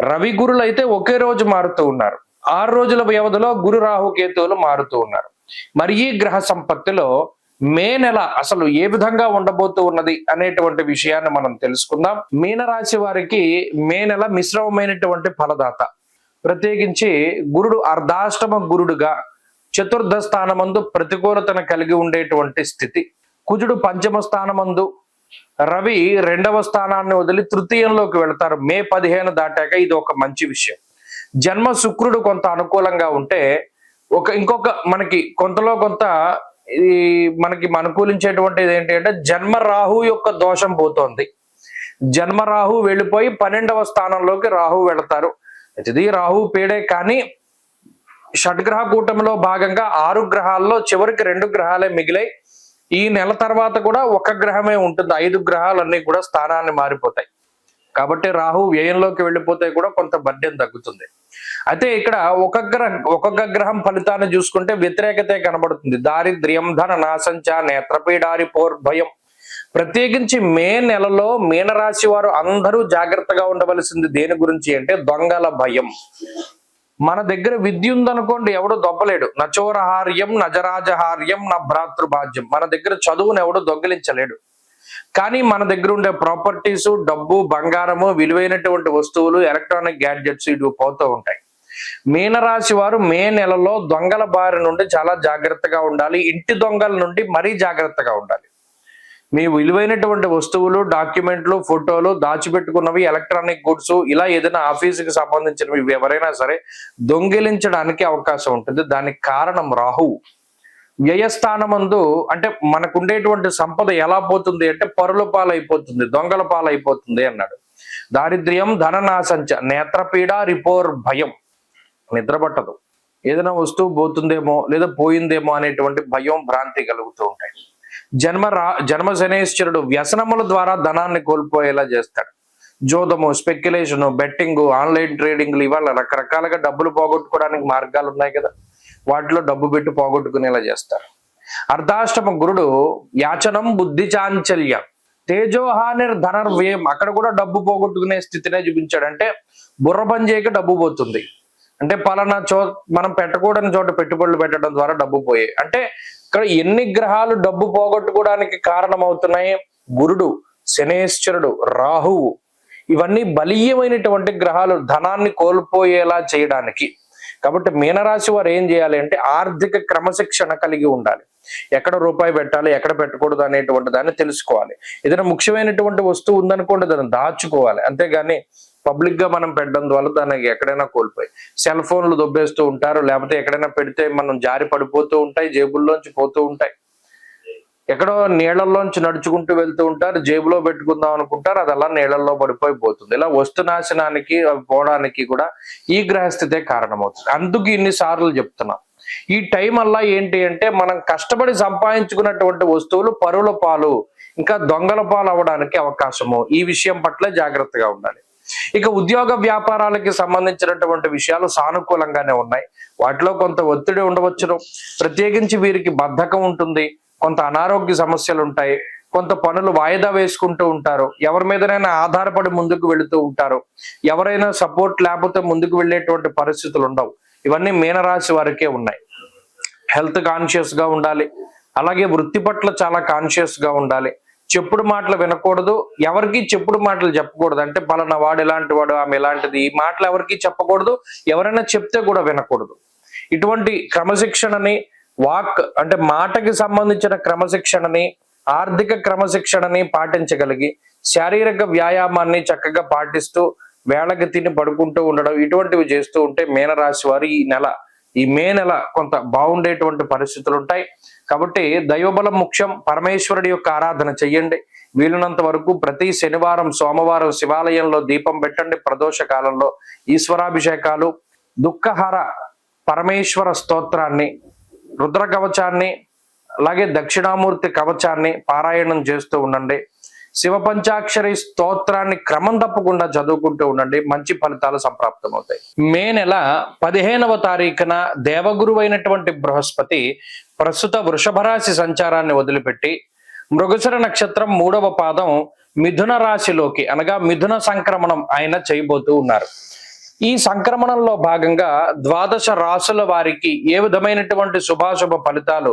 రవి గురులు అయితే ఒకే రోజు మారుతూ ఉన్నారు. ఆరు రోజుల వ్యవధిలో గురు రాహు కేతువులు మారుతూ ఉన్నారు. మరి ఈ గ్రహ సంపత్తిలో మే నెల అసలు ఏ విధంగా ఉండబోతూ ఉన్నది అనేటువంటి విషయాన్ని మనం తెలుసుకుందాం. మీనరాశి వారికి మే నెల మిశ్రమమైనటువంటి ఫలదాత. ప్రత్యేకించి గురుడు అర్ధాష్టమ గురుడుగా చతుర్థ స్థానమందు ప్రతికూలతను కలిగి ఉండేటువంటి స్థితి. కుజుడు పంచమ స్థానమందు రవి రెండవ స్థానాన్ని వదిలి తృతీయంలోకి వెళతారు. మే పదిహేను దాటాక ఇది ఒక మంచి విషయం. జన్మ శుక్రుడు కొంత అనుకూలంగా ఉంటే ఒక ఇంకొక మనకి కొంతలో కొంత ఈ మనకి అనుకూలించేటువంటిది ఏంటి అంటే జన్మ రాహు యొక్క దోషం పోతోంది. జన్మ రాహు వెళ్ళిపోయి పన్నెండవ స్థానంలోకి రాహు వెళతారు. ఇది రాహు పీడే కానీ షడ్గ్రహ కూటమిలో భాగంగా ఆరు గ్రహాల్లో చివరికి రెండు గ్రహాలే మిగిలాయి. ఈ నెల తర్వాత కూడా ఒక గ్రహమే ఉంటుంది. ఐదు గ్రహాలన్నీ కూడా స్థానాన్ని మారిపోతాయి. కాబట్టి రాహు వ్యయంలోకి వెళ్ళిపోతే కూడా కొంత బడ్డెం తగ్గుతుంది. అయితే ఇక్కడ ఒక్కొక్క గ్రహం ఒక్కొక్క గ్రహం ఫలితాన్ని చూసుకుంటే వ్యతిరేకతే కనబడుతుంది. దారిద్ర్యం ధన నాశంచ నేత్రపీడారి పోర్భయం ప్రత్యేకించి మే నెలలో మీనరాశి వారు అందరూ జాగ్రత్తగా ఉండవలసింది దేని గురించి అంటే దొంగల భయం. మన దగ్గర విద్య ఉందనుకోండి ఎవడు దొబ్బలేడు. నచోరహార్యం నజరాజహార్యం నా భ్రాతృభాజ్యం. మన దగ్గర చదువును ఎవడు దొంగిలించలేడు. కానీ మన దగ్గర ఉండే ప్రాపర్టీస్ డబ్బు బంగారము విలువైనటువంటి వస్తువులు ఎలక్ట్రానిక్ గ్యాడ్జెట్స్ ఇవి పోతూ ఉంటాయి. మీనరాశి వారు మే నెలలో దొంగల బారి నుండి చాలా జాగ్రత్తగా ఉండాలి. ఇంటి దొంగల నుండి మరీ జాగ్రత్తగా ఉండాలి. మీ విలువైనటువంటి వస్తువులు డాక్యుమెంట్లు ఫోటోలు దాచిపెట్టుకున్నవి ఎలక్ట్రానిక్ గుడ్స్ ఇలా ఏదైనా ఆఫీసుకి సంబంధించినవి ఎవరైనా సరే దొంగిలించడానికి అవకాశం ఉంటుంది. దానికి కారణం రాహు. వ్యయస్థానమందు అంటే మనకు ఉండేటువంటి సంపద ఎలా పోతుంది అంటే పరుల పాలైపోతుంది దొంగల పాలైపోతుంది అన్నాడు. దారిద్ర్యం ధననాశంచ నేత్రపీడ రిపోర్ భయం. నిద్రపట్టదు. ఏదైనా వస్తువు పోతుందేమో లేదా పోయిందేమో అనేటువంటి భయం భ్రాంతి కలుగుతూ ఉంటాయి. జన్మ రా జన్మ శనేశ్వరుడు వ్యసనముల ద్వారా ధనాన్ని కోల్పోయేలా చేస్తాడు. జోదము స్పెక్యులేషన్ బెట్టింగ్ ఆన్లైన్ ట్రేడింగ్లు ఇవాళ రకరకాలుగా డబ్బులు పోగొట్టుకోవడానికి మార్గాలు ఉన్నాయి కదా. వాటిలో డబ్బు పెట్టి పోగొట్టుకునేలా చేస్తారు. అర్ధాష్టమ గురుడు యాచనం బుద్ధి చాంచల్యం తేజోహానిర్ ధనర్వ్యయం. అక్కడ కూడా డబ్బు పోగొట్టుకునే స్థితినే చూపించాడు. అంటే బుర్ర పనిచేయక డబ్బు పోతుంది. అంటే పలానా చో మనం పెట్టకూడని చోట పెట్టుబడులు పెట్టడం ద్వారా డబ్బు పోయాయి అంటే ఇక్కడ ఎన్ని గ్రహాలు డబ్బు పోగొట్టుకోవడానికి కారణమవుతున్నాయి? గురుడు శనేశ్వరుడు రాహువు. ఇవన్నీ బలీయమైనటువంటి గ్రహాలు ధనాన్ని కోల్పోయేలా చేయడానికి. కాబట్టి మీనరాశి వారు ఏం చేయాలి అంటే ఆర్థిక క్రమశిక్షణ కలిగి ఉండాలి. ఎక్కడ రూపాయి పెట్టాలి ఎక్కడ పెట్టకూడదు అనేటువంటి దాన్ని తెలుసుకోవాలి. ఏదైనా ముఖ్యమైనటువంటి వస్తువు ఉందనుకోండి దాన్ని దాచుకోవాలి. అంతేగాని పబ్లిక్గా మనం పెట్టడం ద్వారా దానికి ఎక్కడైనా కోల్పోయి సెల్ ఫోన్లు దొబ్బేస్తూ ఉంటారు లేకపోతే ఎక్కడైనా పెడితే మనం జారి పడిపోతూ ఉంటాయి జేబుల్లోంచి పోతూ ఉంటాయి. ఎక్కడో నీళ్ళలోంచి నడుచుకుంటూ వెళ్తూ ఉంటారు జేబులో పెట్టుకుందాం అనుకుంటారు అది అలా నీళ్ళలో పడిపోయి పోతుంది. ఇలా వస్తు నాశనానికి అవి పోవడానికి కూడా ఈ గ్రహస్థితే కారణమవుతుంది. అందుకు ఇన్ని సార్లు ఈ టైం అలా ఏంటి అంటే మనం కష్టపడి సంపాదించుకున్నటువంటి వస్తువులు పరుల పాలు ఇంకా దొంగల పాలు అవ్వడానికి అవకాశము. ఈ విషయం పట్ల జాగ్రత్తగా ఉండాలి. ఇక ఉద్యోగ వ్యాపారాలకి సంబంధించినటువంటి విషయాలు సానుకూలంగానే ఉన్నాయి. వాటిలో కొంత ఒత్తిడి ఉండవచ్చును. ప్రత్యేకించి వీరికి బద్ధకం ఉంటుంది. కొంత అనారోగ్య సమస్యలు ఉంటాయి. కొంత పనులు వాయిదా వేసుకుంటూ ఉంటారు. ఎవరి మీదనైనా ఆధారపడి ముందుకు వెళుతూ ఉంటారు. ఎవరైనా సపోర్ట్ లేకపోతే ముందుకు వెళ్ళేటువంటి పరిస్థితులు ఉండవు. ఇవన్నీ మీనరాశి వారికే ఉన్నాయి. హెల్త్ కాన్షియస్గా ఉండాలి. అలాగే వృత్తి పట్ల చాలా కాన్షియస్గా ఉండాలి. చెప్పుడు మాటలు వినకూడదు. ఎవరికి చెప్పుడు మాటలు చెప్పకూడదు. అంటే పలానా వాడు ఎలాంటి వాడు ఆమె ఎలాంటిది ఈ మాటలు ఎవరికి చెప్పకూడదు. ఎవరైనా చెప్తే కూడా వినకూడదు. ఇటువంటి క్రమశిక్షణని వాక్ అంటే మాటకి సంబంధించిన క్రమశిక్షణని ఆర్థిక క్రమశిక్షణని పాటించగలిగి శారీరక వ్యాయామాన్ని చక్కగా పాటిస్తూ వేళకి తిని పడుకుంటూ ఉండడం ఇటువంటివి చేస్తూ ఉంటే మీనరాశి వారు ఈ నెల ఈ మే నెల కొంత బాగుండేటువంటి పరిస్థితులు ఉంటాయి. కాబట్టి దైవబలం ముఖ్యం. పరమేశ్వరుడి యొక్క ఆరాధన చెయ్యండి. వీలున్నంత వరకు ప్రతి శనివారం సోమవారం శివాలయంలో దీపం పెట్టండి. ప్రదోష కాలంలో ఈశ్వరాభిషేకాలు దుఃఖహార పరమేశ్వర స్తోత్రాన్ని రుద్ర కవచాన్ని అలాగే దక్షిణామూర్తి కవచాన్ని పారాయణం చేస్తూ ఉండండి. శివ పంచాక్షరి స్తోత్రాన్ని క్రమం తప్పకుండా చదువుకుంటూ ఉండండి. మంచి ఫలితాలు సంప్రాప్తమవుతాయి. మే నెల పదిహేనవ తారీఖున దేవగురువైనటువంటి అయినటువంటి బృహస్పతి ప్రస్తుత వృషభ రాశి సంచారాన్ని వదిలిపెట్టి మృగశిర నక్షత్రం మూడవ పాదం మిథున రాశిలోకి అనగా మిథున సంక్రమణం ఆయన చేయబోతూ ఉన్నారు. ఈ సంక్రమణంలో భాగంగా ద్వాదశ రాసుల వారికి ఏ విధమైనటువంటి శుభాశుభ ఫలితాలు